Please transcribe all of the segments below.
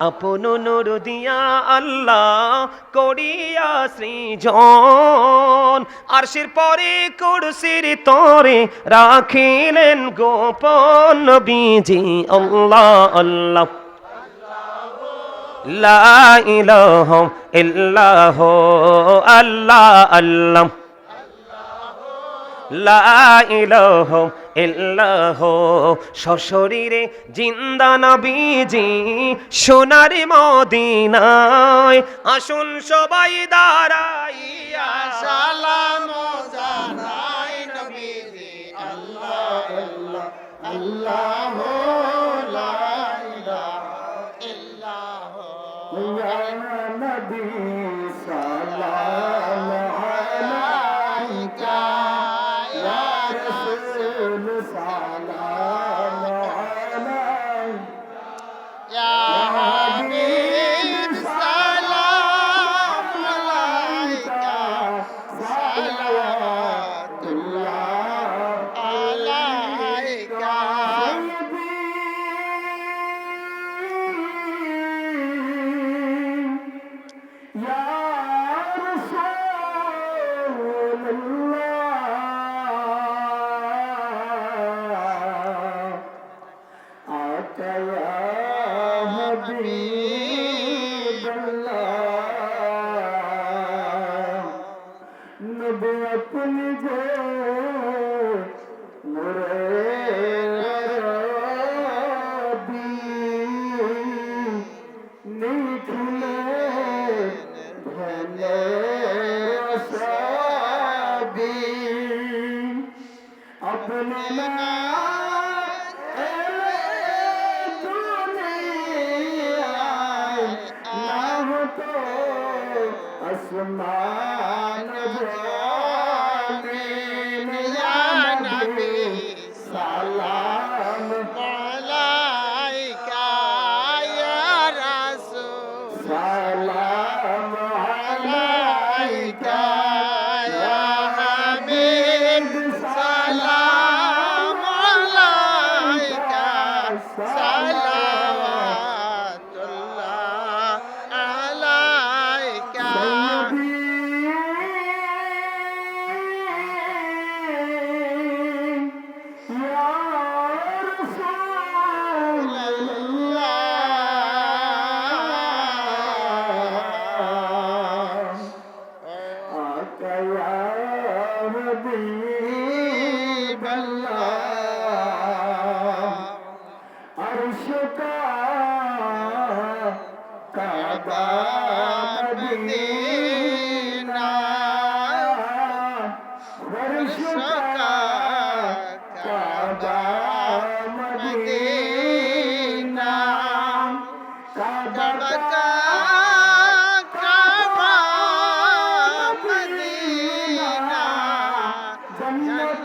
আপন নুর দিয়া আল্লাহ করিয়া সৃজন। আরশির পরে কুরসির তরে রাখিলেন গোপন বিজি আল্লাহ আল্লাহ। লা ইলাহা আল্লাহ আল্লাহ। লা এল্লাহ সশরীরে জিন্দা নবীজি, সোনার মদিনায় আসুন সবাই দাঁড়াইয়া। সালাম জানাই নবীজি আল্লাহ আল্লাহ আল্লাহ না হতো আসমান ভ্রমে জানবে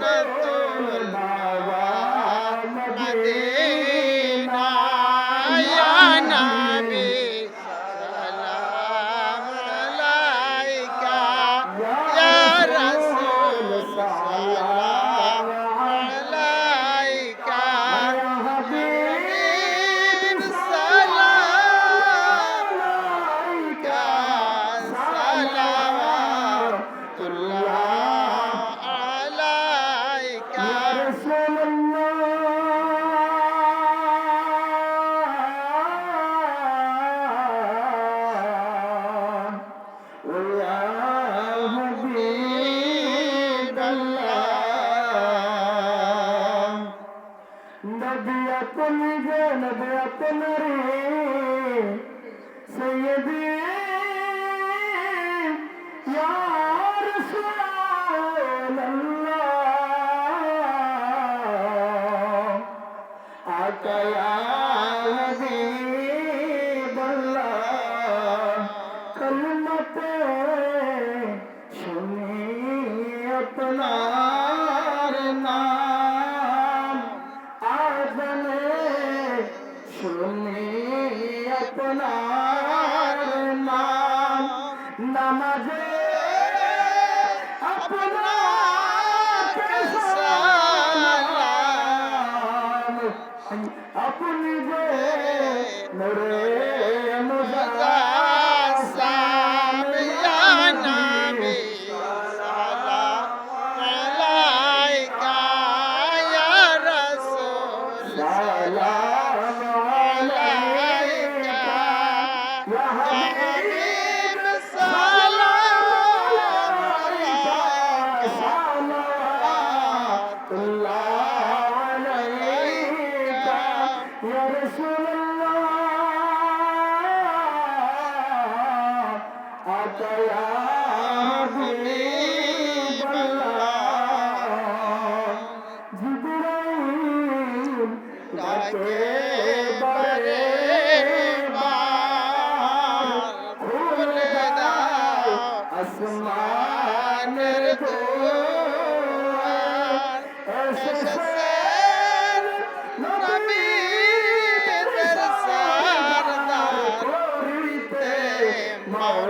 Jannah বলা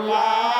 আল্লাহ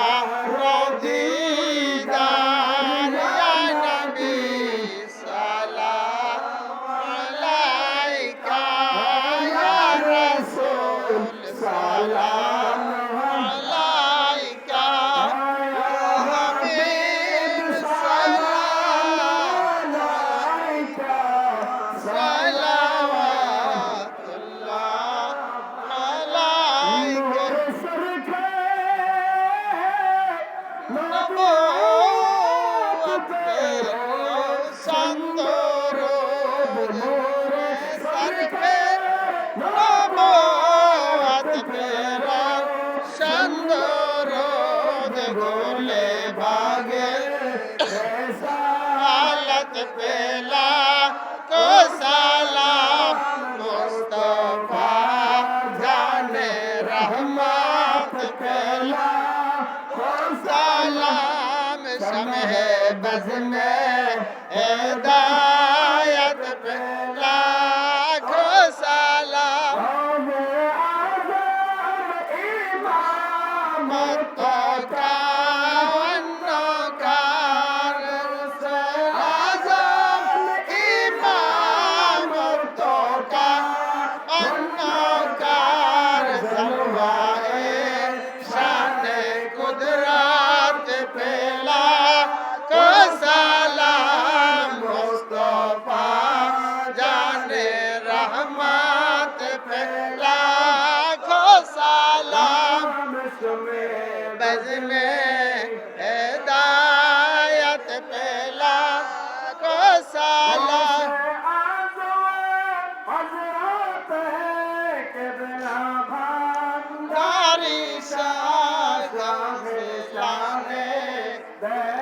that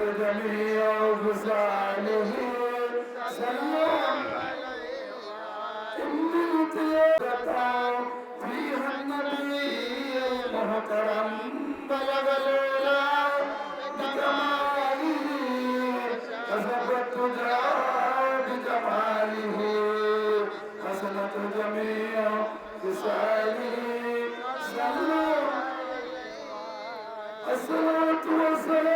جميع خصاله سلم إن الطيبة فيها النبي المحترم بلغ الأولى بكماله كسبت تجرى بجماله حسنت جميع خصاله سلم الصلاة والسلام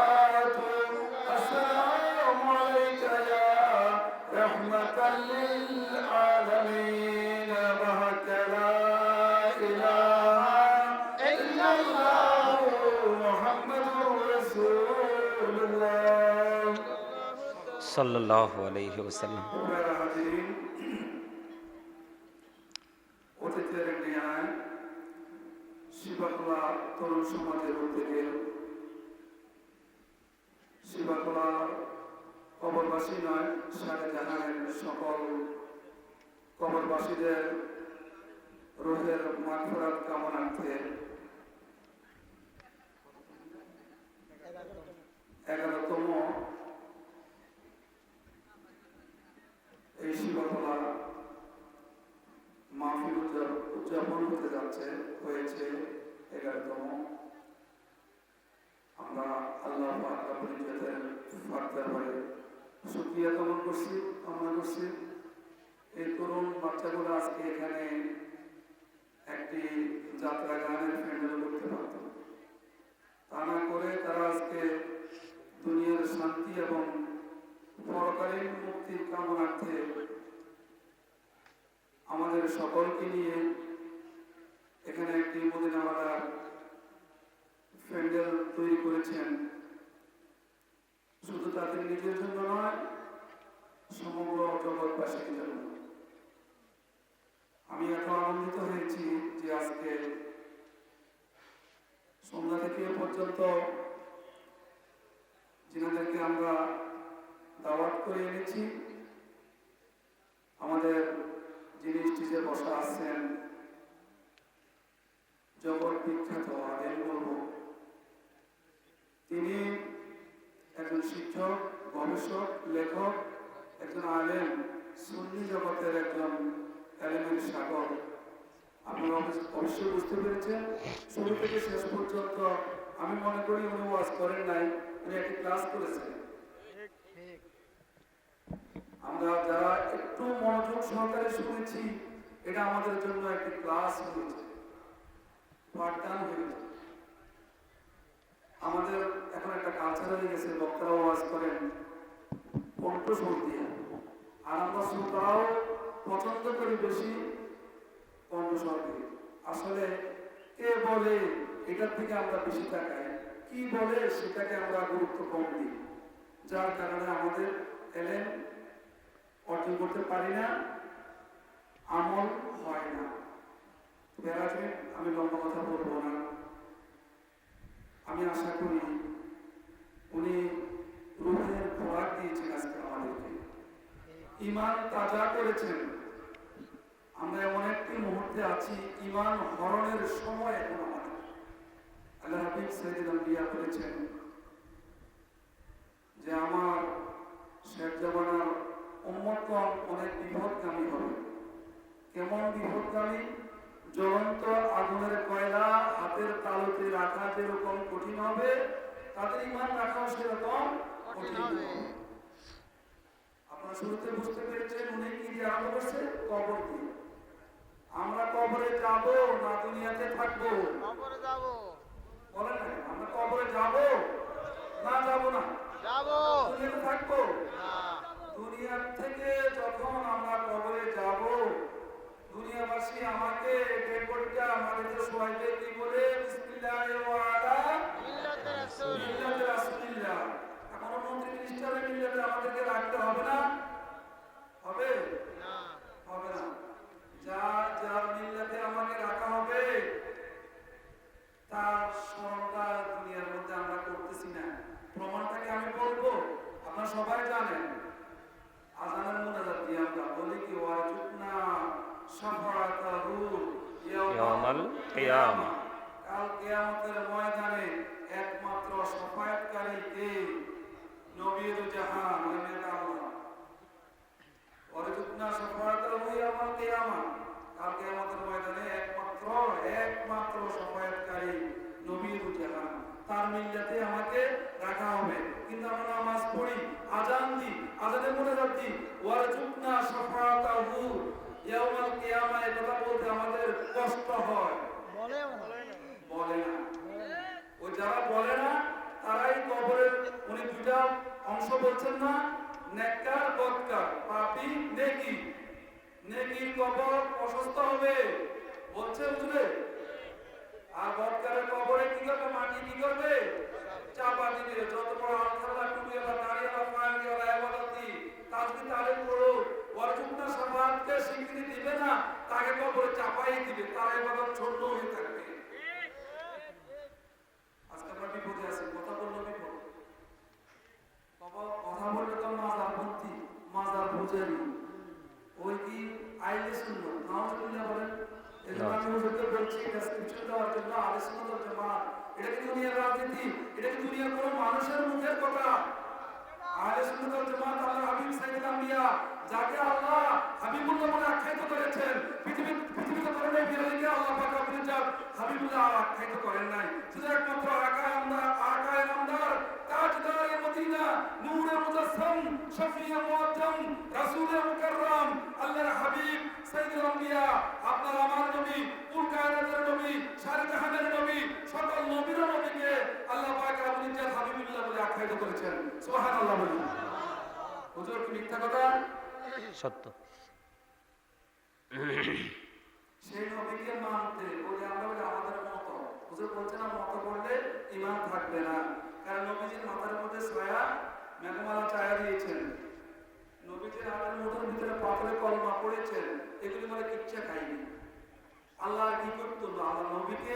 ওয়াসাল্লাম প্যারা হাজিরিন অতীতের ন্যায় শিবাকলা তরুণ সমাজের উদ্যোগে শিবাকলা কবরবাসী নয় সারে জাহানের সকল কবরবাসীদের রোহের মাঠরাত কামনার্থে এগারোতম এই শিবকলা মাহফিল উদযাপন উদযাপন হতে যাচ্ছে হয়েছে এগারোতম আমরা আল্লাহ পরিচয়ের ফার্দারবারে সুক্রিয়া কামন করছি কামনা করছি এই তরুণ বাচ্চাগুলো আজকে এখানে একটি যাত্রা গানের প্যান্ডেল করতে পারত। তা না করে তারা আজকে দুনিয়ার শান্তি এবং পরকালীন মুক্তির কামনার্থে আমাদের সকলকে নিয়ে এখানে একটি মদিনাওয়ালা প্যান্ডেল তৈরি করেছেন। শুধু তাদের নিজের জন্য নয়, সমগ্র জগৎবাসীর জন্য। আমি এত আনন্দিত হয়েছি যে আজকে সন্ধ্যা থেকে পর্যন্ত যিনাদেরকে আমরা দাওয়াত করে এনেছি, আমাদের যিনি স্টেজে বসা আছেন, জগৎ বিখ্যাত আলেম বলব, তিনি একজন শিক্ষক, গবেষক, লেখক, একজন আলেম, সুন্নি জগতের একজন এলিমেন্ট সাগর আপনারা অবশ্যই বুঝতে পেরেছেন। শুরু থেকে শেষ পর্যন্ত আমি মনে করি উনি করেন নাই, উনি একটি ক্লাস করেছেন। আমরা যারা একটু মনোযোগ সহকারে শুনেছি, এটা আমাদের জন্য একটি ক্লাস হয়েছে। পাঠদান হয়েছে আমাদের এখন একটা কালচার হয়ে গেছে বক্তারা ওয়াজ করেন। কণ্ঠস্বর দিয়ে। আর আমরা শ্রোতারাও পছন্দ করি বেশি দিয়ে আসলে কে বলে এটার থেকে আমরা বেশি তাকাই? কি বলে সেটাকে আমরা গুরুত্ব কম দিই। যার কারণে আমাদের এলেন অর্জন করতে পারি না, আমল হয় না। বেড়াতে আমি লম্বা কথা বলব না। আমি আশা করি উনি রুহের খোরাক দিয়েছেন আজকে আমাদেরকে। ইমান তাজা করেছেন। আমরা এমন একটি মুহূর্তে আছি ইমান হরণের সময় এখন আমাদের। আল্লাহ সৈয়দ আম্বিয়া বলেছেন যে আমার শেখ জামানার অনেক বিপদগামী হবে। কেমন বিপদগামী? জ্বলন্ত আগুনের কয়লা হাতের তালুতে রাখা যেরকম কঠিন হবে, তাদের ইমান রাখাও সেরকম কঠিন হবে। আপনারা শুরুতে বুঝতে পেরেছেন উনি কি দিয়ে আরম্ভ করছে? কবর দিয়ে। আমরা কবরে যাব না দুনিয়াতে থাকব? কবরে যাব। বলেন না আমরা কবরে যাব না যাব না? যাব। দুনিয়াতে থাকব? না। দুনিয়ার থেকে যখন আমরা কবরে যাব 되고자 দুনিয়ার রাজনীতি, এটা কি দুনিয়ার কোনো মানুষের মুখের কথা? আহলে সুন্নাত জামাত, আল্লাহর হাবিব সাইয়েদ আম্বিয়া, যাকে আল্লাহ হাবিবুল্লাহ বলে আখ্যায়িত করেছেন পৃথিবী পৃথিবীতে কোনো নবী আলাইকে আল্লাহ পাক আপনি যাক হাবিবুল্লাহ আর আখ্যায়িত করেন নাই শুধু একমাত্র আকায় আমদার আকায় আমদার তাজদার মদিনা নূরে মুজাসসাম শফিয়ে মুআজ্জম রাসূলে মুকাররম আল্লাহর হাবিব সাইয়েদুল আম্বিয়া আপনার আমার নবী কুল কায়নাতের নবী সারে জাহানের নবী সকল নবীর নবীকে আল্লাহ পাক আপনি যাক বলে আখ্যায়িত করেছেন। সুবহানাল্লাহ বলুন। হুজুর কি মিথ্যা কথা? সত্য। সেই নবীকে মানতে বলে আমরা বলি আমাদের মত। হুজুর বলছে না মত করলে ইমান থাকবে না। কারণ নবীজির মাথার মধ্যে ছায়া মেঘমালা ছায়া দিয়েছেন। নবীজির হাতের মুঠোর ভিতরে পাথরে কলমা পড়েছেন এগুলি মানে কিচ্ছা খাইনি আল্লাহ কি করতো? আল্লাহ নবীকে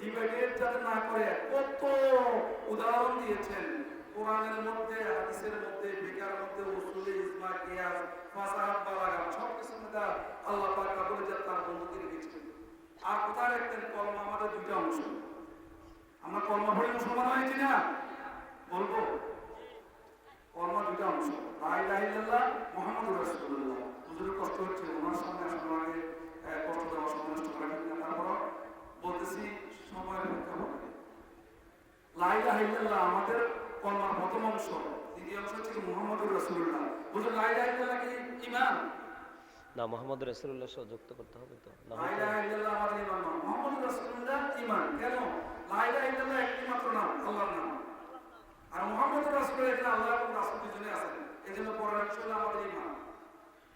ডিবেটের যাতে না করে কত উদাহরণ দিয়েছেন। কোরআনের মধ্যে, হাদিসের মধ্যে, ফিকার মধ্যে, উসুলে ইসমা কিয়াস ফাসাহাত বালাগাত সব কিছুর মধ্যে আল্লাহ পাক রাব্বুল জাত তার বন্ধুকে রেখেছেন। আর কোথায় রাখতেন কলমা? আমাদের দুইটা অংশ। আমরা কলমা পড়ে মুসলমান হয়েছি না? বলব? কলমা দুইটা অংশ। লা ইলাহা ইল্লাল্লাহ মুহাম্মাদুর রাসূলুল্লাহ। হুজুরের কষ্ট হচ্ছে, ওনার সামনে আসলে কষ্ট দেওয়া সময় নষ্ট করে না। তারপর বলতেছি, সময়ের প্রেক্ষাপটে লা ইলাহা ইল্লাল্লাহ, আমাদের কলমার প্রথম অংশ দ্বিতীয় অংশ হচ্ছে মুহাম্মাদুর রাসূলুল্লাহ। হুজুর লা ইলাহা ইল্লাল্লাহ কি ঈমান? না মোহাম্মদ রসুল্লাহ সহ যুক্ত করতে হবে তো। না লা হলে ইলাহা ইল্লাল্লাহ আমাদের ঈমান নয় মুহাম্মাদুর রাসূলুল্লাহ ঈমান। কেন? লা ইলাহা ইল্লাল্লাহ একটি মাত্র নাম আল্লাহর নাম। আর মুহাম্মদুর রাসূলুল্লাহ এটা আল্লাহ এবং রাসূল দুজনে আছেন এজন্য পরের অংশ হলো আমাদের ঈমান।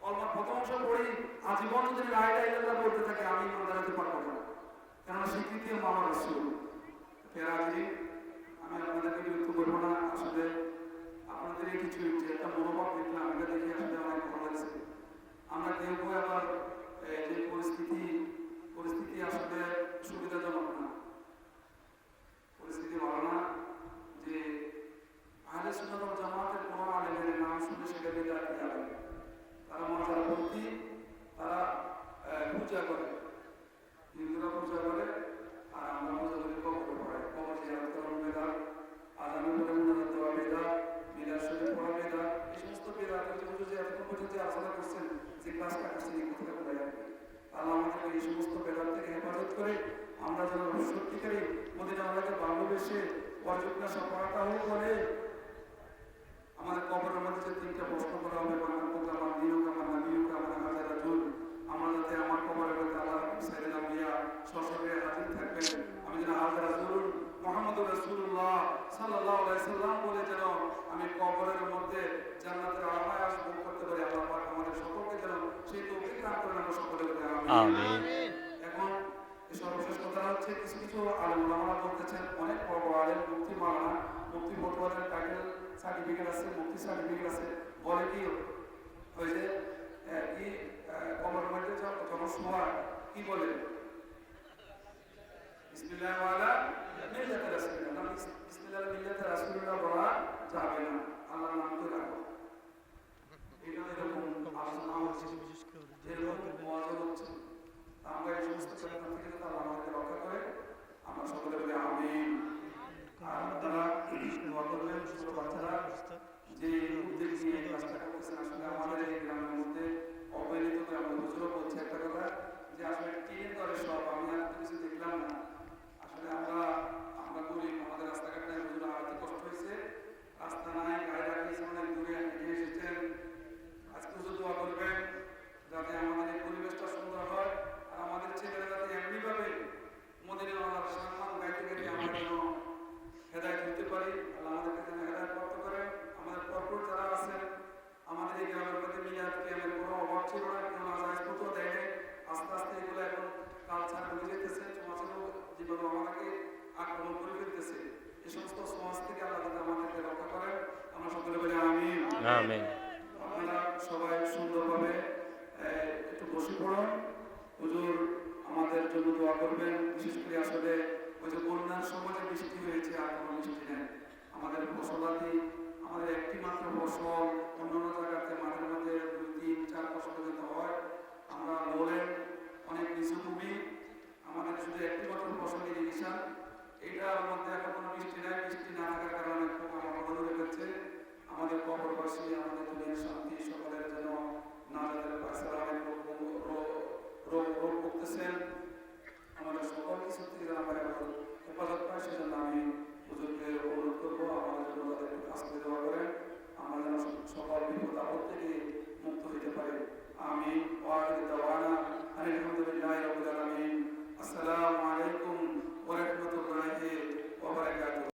কলমার প্রথম অংশ পড়ি আজীবন যদি লা ইলাহা ইল্লাল্লাহ বলতে থাকে আমি ঈমান দাঁড়াতে পারব না। কেননা স্বীকৃতি মামা রাসূল। ফেরাজি আমি আপনাদেরকে বিরক্ত আপনাদের কিছু একটা মনোভাব দেখলাম, এটা দেখে অনেক লাগছে। আমরা কেউ আবার যে পরিস্থিতি